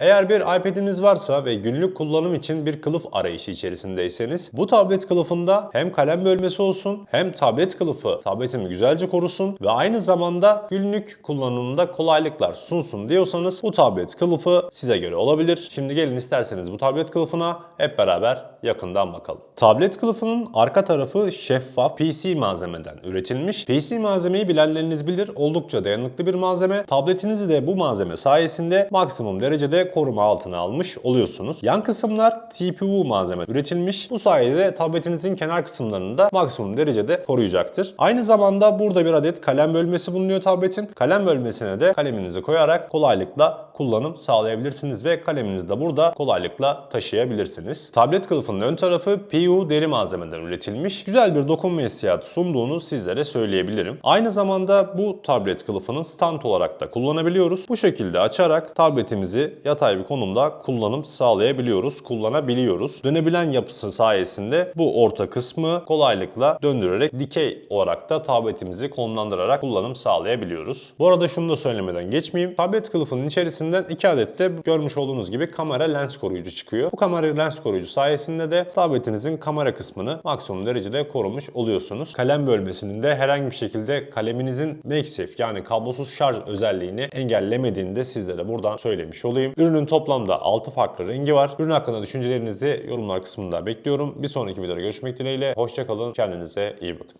Eğer bir iPad'iniz varsa ve günlük kullanım için bir kılıf arayışı içerisindeyseniz bu tablet kılıfında hem kalem bölmesi olsun hem tablet kılıfı tabletimi güzelce korusun ve aynı zamanda günlük kullanımda kolaylıklar sunsun diyorsanız bu tablet kılıfı size göre olabilir. Şimdi gelin isterseniz bu tablet kılıfına hep beraber yakından bakalım. Tablet kılıfının arka tarafı şeffaf PC malzemeden üretilmiş. PC malzemeyi bilenleriniz bilir. Oldukça dayanıklı bir malzeme. Tabletinizi de bu malzeme sayesinde maksimum derecede koruma altına almış oluyorsunuz. Yan kısımlar TPU malzeme üretilmiş. Bu sayede tabletinizin kenar kısımlarını da maksimum derecede koruyacaktır. Aynı zamanda burada bir adet kalem bölmesi bulunuyor tabletin. Kalem bölmesine de kaleminizi koyarak kolaylıkla kullanım sağlayabilirsiniz ve kaleminizi de burada kolaylıkla taşıyabilirsiniz. Tablet kılıfının ön tarafı PU deri malzemeden üretilmiş. Güzel bir dokunma hissiyatı sunduğunu sizlere söyleyebilirim. Aynı zamanda bu tablet kılıfının stand olarak da kullanabiliyoruz. Bu şekilde açarak tabletimizi yatay bir konumda kullanım sağlayabiliyoruz, kullanabiliyoruz. Dönebilen yapısı sayesinde bu orta kısmı kolaylıkla döndürerek dikey olarak da tabletimizi konumlandırarak kullanım sağlayabiliyoruz. Bu arada şunu da söylemeden geçmeyeyim. Tablet kılıfının içerisinden iki adet de görmüş olduğunuz gibi kamera lens koruyucu çıkıyor. Bu kamera lens koruyucu sayesinde de tabletinizin kamera kısmını maksimum derecede korumuş oluyorsunuz. Kalem bölmesinin de herhangi bir şekilde kaleminizin MagSafe yani kablosuz şarj özelliğini engellemediğini de sizlere buradan söylemiş olayım. Ürünün toplamda 6 farklı rengi var. Ürün hakkında düşüncelerinizi yorumlar kısmında bekliyorum. Bir sonraki videoda görüşmek dileğiyle. Hoşçakalın. Kendinize iyi bakın.